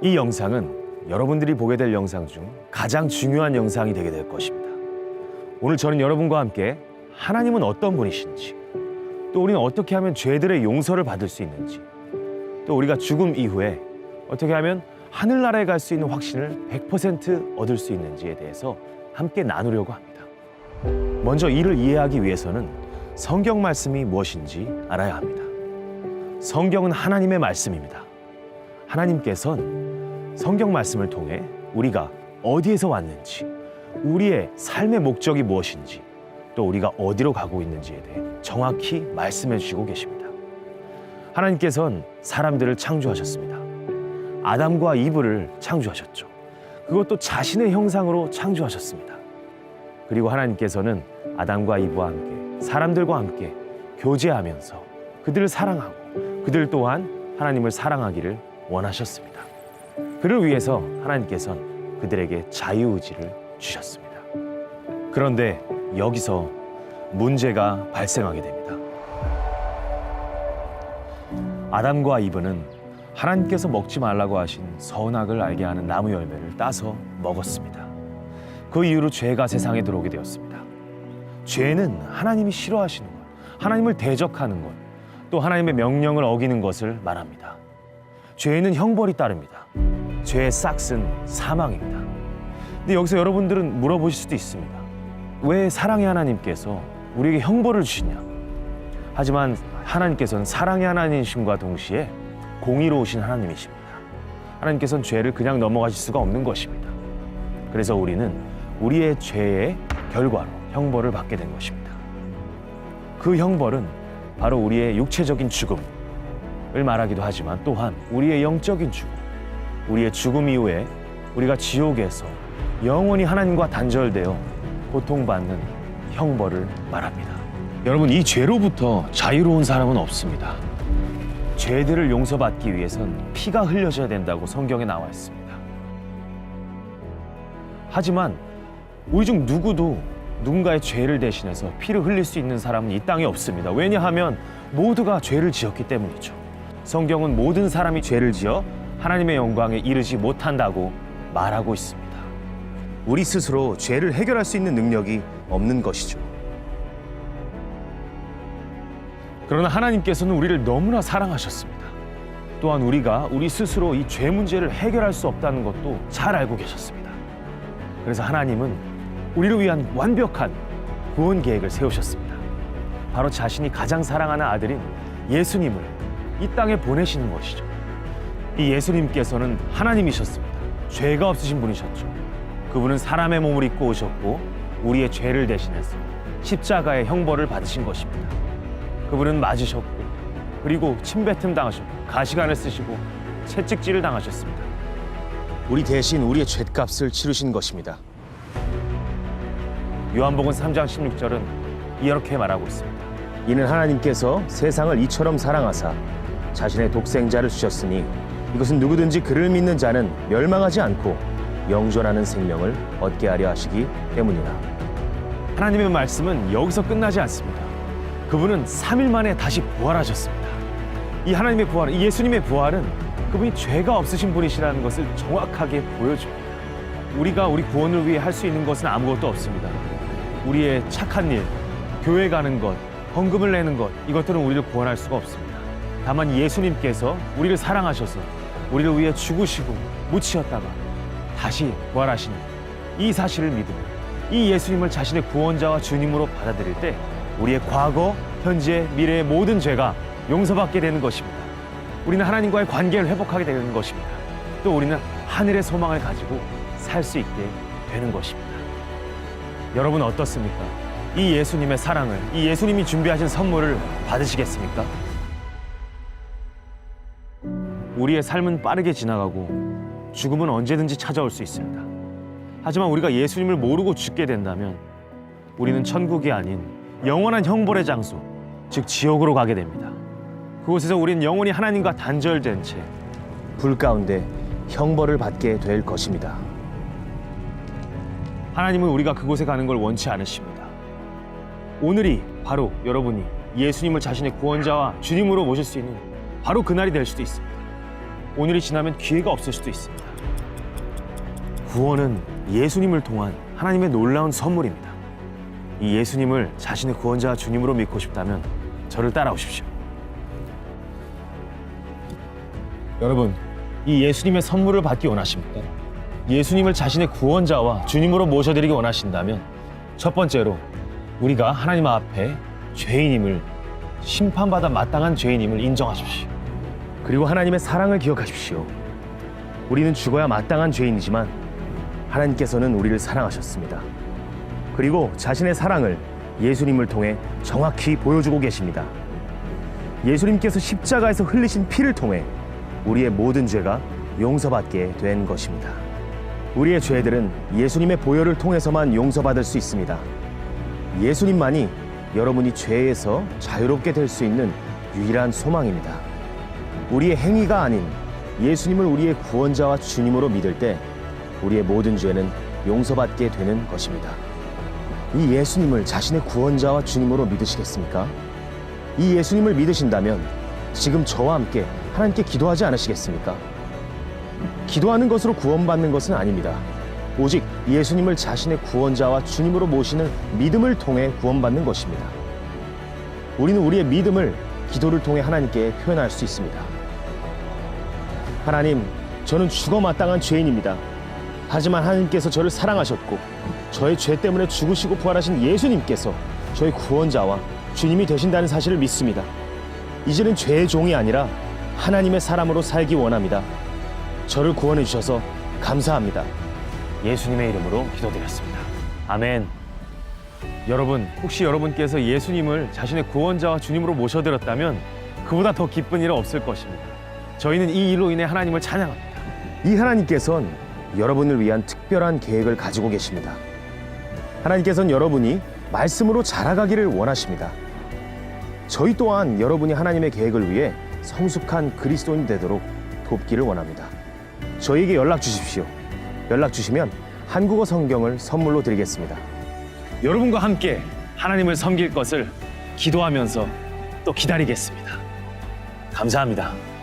이 영상은 여러분들이 보게 될 영상 중 가장 중요한 영상이 되게 될 것입니다. 오늘 저는 여러분과 함께 하나님은 어떤 분이신지, 또 우리는 어떻게 하면 죄들의 용서를 받을 수 있는지, 또 우리가 죽음 이후에 어떻게 하면 하늘나라에 갈 수 있는 확신을 100% 얻을 수 있는지에 대해서 함께 나누려고 합니다. 먼저 이를 이해하기 위해서는 성경 말씀이 무엇인지 알아야 합니다. 성경은 하나님의 말씀입니다. 하나님께선 성경 말씀을 통해 우리가 어디에서 왔는지, 우리의 삶의 목적이 무엇인지, 또 우리가 어디로 가고 있는지에 대해 정확히 말씀해 주시고 계십니다. 하나님께선 사람들을 창조하셨습니다. 아담과 이브를 창조하셨죠. 그것도 자신의 형상으로 창조하셨습니다. 그리고 하나님께서는 아담과 이브와 함께 사람들과 함께 교제하면서 그들을 사랑하고 그들 또한 하나님을 사랑하기를 원하셨습니다. 그를 위해서 하나님께서는 그들에게 자유의지를 주셨습니다. 그런데 여기서 문제가 발생하게 됩니다. 아담과 이브는 하나님께서 먹지 말라고 하신 선악을 알게 하는 나무 열매를 따서 먹었습니다. 그 이후로 죄가 세상에 들어오게 되었습니다. 죄는 하나님이 싫어하시는 것, 하나님을 대적하는 것, 또 하나님의 명령을 어기는 것을 말합니다. 죄에는 형벌이 따릅니다. 죄의 싹은 사망입니다. 근데 여기서 여러분들은 물어보실 수도 있습니다. 왜 사랑의 하나님께서 우리에게 형벌을 주시냐? 하지만 하나님께서는 사랑의 하나님이심과 동시에 공의로우신 하나님이십니다. 하나님께서는 죄를 그냥 넘어가실 수가 없는 것입니다. 그래서 우리는 우리의 죄의 결과로 형벌을 받게 된 것입니다. 그 형벌은 바로 우리의 육체적인 죽음을 말하기도 하지만 또한 우리의 영적인 죽음, 우리의 죽음 이후에 우리가 지옥에서 영원히 하나님과 단절되어 고통받는 형벌을 말합니다. 여러분 이 죄로부터 자유로운 사람은 없습니다. 죄들을 용서받기 위해선 피가 흘려져야 된다고 성경에 나와 있습니다. 하지만 우리 중 누구도 누군가의 죄를 대신해서 피를 흘릴 수 있는 사람은 이 땅에 없습니다. 왜냐하면 모두가 죄를 지었기 때문이죠. 성경은 모든 사람이 죄를 지어 하나님의 영광에 이르지 못한다고 말하고 있습니다. 우리 스스로 죄를 해결할 수 있는 능력이 없는 것이죠. 그러나 하나님께서는 우리를 너무나 사랑하셨습니다. 또한 우리가 우리 스스로 이 죄 문제를 해결할 수 없다는 것도 잘 알고 계셨습니다. 그래서 하나님은 우리를 위한 완벽한 구원 계획을 세우셨습니다. 바로 자신이 가장 사랑하는 아들인 예수님을 이 땅에 보내시는 것이죠. 이 예수님께서는 하나님이셨습니다. 죄가 없으신 분이셨죠. 그분은 사람의 몸을 입고 오셨고 우리의 죄를 대신해서 십자가의 형벌을 받으신 것입니다. 그분은 맞으셨고 그리고 침뱉음 당하셨고 가시관을 쓰시고 채찍질을 당하셨습니다. 우리 대신 우리의 죄값을 치르신 것입니다. 요한복음 3장 16절은 이렇게 말하고 있습니다. 이는 하나님께서 세상을 이처럼 사랑하사 자신의 독생자를 주셨으니 이것은 누구든지 그를 믿는 자는 멸망하지 않고 영존하는 생명을 얻게 하려 하시기 때문이라. 하나님의 말씀은 여기서 끝나지 않습니다. 그분은 3일 만에 다시 부활하셨습니다. 이 하나님의 부활, 이 예수님의 부활은 그분이 죄가 없으신 분이시라는 것을 정확하게 보여줍니다. 우리가 우리 구원을 위해 할 수 있는 것은 아무것도 없습니다. 우리의 착한 일, 교회 가는 것, 헌금을 내는 것, 이것들은 우리를 구원할 수가 없습니다. 다만 예수님께서 우리를 사랑하셔서 우리를 위해 죽으시고 묻히셨다가 다시 부활하신 이 사실을 믿으며 이 예수님을 자신의 구원자와 주님으로 받아들일 때 우리의 과거, 현재, 미래의 모든 죄가 용서받게 되는 것입니다. 우리는 하나님과의 관계를 회복하게 되는 것입니다. 또 우리는 하늘의 소망을 가지고 살 수 있게 되는 것입니다. 여러분 어떻습니까? 이 예수님의 사랑을, 이 예수님이 준비하신 선물을 받으시겠습니까? 우리의 삶은 빠르게 지나가고 죽음은 언제든지 찾아올 수 있습니다. 하지만 우리가 예수님을 모르고 죽게 된다면 우리는 천국이 아닌 영원한 형벌의 장소, 즉 지옥으로 가게 됩니다. 그곳에서 우리는 영원히 하나님과 단절된 채 불 가운데 형벌을 받게 될 것입니다. 하나님은 우리가 그곳에 가는 걸 원치 않으십니다. 오늘이 바로 여러분이 예수님을 자신의 구원자와 주님으로 모실 수 있는 바로 그날이 될 수도 있습니다. 오늘이 지나면 기회가 없을 수도 있습니다. 구원은 예수님을 통한 하나님의 놀라운 선물입니다. 이 예수님을 자신의 구원자 주님으로 믿고 싶다면 저를 따라오십시오. 여러분, 이 예수님의 선물을 받기 원하십니까? 예수님을 자신의 구원자와 주님으로 모셔드리기 원하신다면 첫 번째로 우리가 하나님 앞에 죄인임을 심판받아 마땅한 죄인임을 인정하십시오. 그리고 하나님의 사랑을 기억하십시오. 우리는 죽어야 마땅한 죄인이지만 하나님께서는 우리를 사랑하셨습니다. 그리고 자신의 사랑을 예수님을 통해 정확히 보여주고 계십니다. 예수님께서 십자가에서 흘리신 피를 통해 우리의 모든 죄가 용서받게 된 것입니다. 우리의 죄들은 예수님의 보혈을 통해서만 용서받을 수 있습니다. 예수님만이 여러분이 죄에서 자유롭게 될 수 있는 유일한 소망입니다. 우리의 행위가 아닌 예수님을 우리의 구원자와 주님으로 믿을 때 우리의 모든 죄는 용서받게 되는 것입니다. 이 예수님을 자신의 구원자와 주님으로 믿으시겠습니까? 이 예수님을 믿으신다면 지금 저와 함께 하나님께 기도하지 않으시겠습니까? 기도하는 것으로 구원받는 것은 아닙니다. 오직 예수님을 자신의 구원자와 주님으로 모시는 믿음을 통해 구원받는 것입니다. 우리는 우리의 믿음을 기도를 통해 하나님께 표현할 수 있습니다. 하나님, 저는 죽어 마땅한 죄인입니다. 하지만 하나님께서 저를 사랑하셨고 저의 죄 때문에 죽으시고 부활하신 예수님께서 저의 구원자와 주님이 되신다는 사실을 믿습니다. 이제는 죄의 종이 아니라 하나님의 사람으로 살기 원합니다. 저를 구원해 주셔서 감사합니다. 예수님의 이름으로 기도드렸습니다. 아멘. 여러분, 혹시 여러분께서 예수님을 자신의 구원자와 주님으로 모셔드렸다면 그보다 더 기쁜 일은 없을 것입니다. 저희는 이 일로 인해 하나님을 찬양합니다. 이 하나님께서는 여러분을 위한 특별한 계획을 가지고 계십니다. 하나님께서는 여러분이 말씀으로 자라가기를 원하십니다. 저희 또한 여러분이 하나님의 계획을 위해 성숙한 그리스도인 되도록 돕기를 원합니다. 저희에게 연락 주십시오. 연락 주시면 한국어 성경을 선물로 드리겠습니다. 여러분과 함께 하나님을 섬길 것을 기도하면서 또 기다리겠습니다. 감사합니다.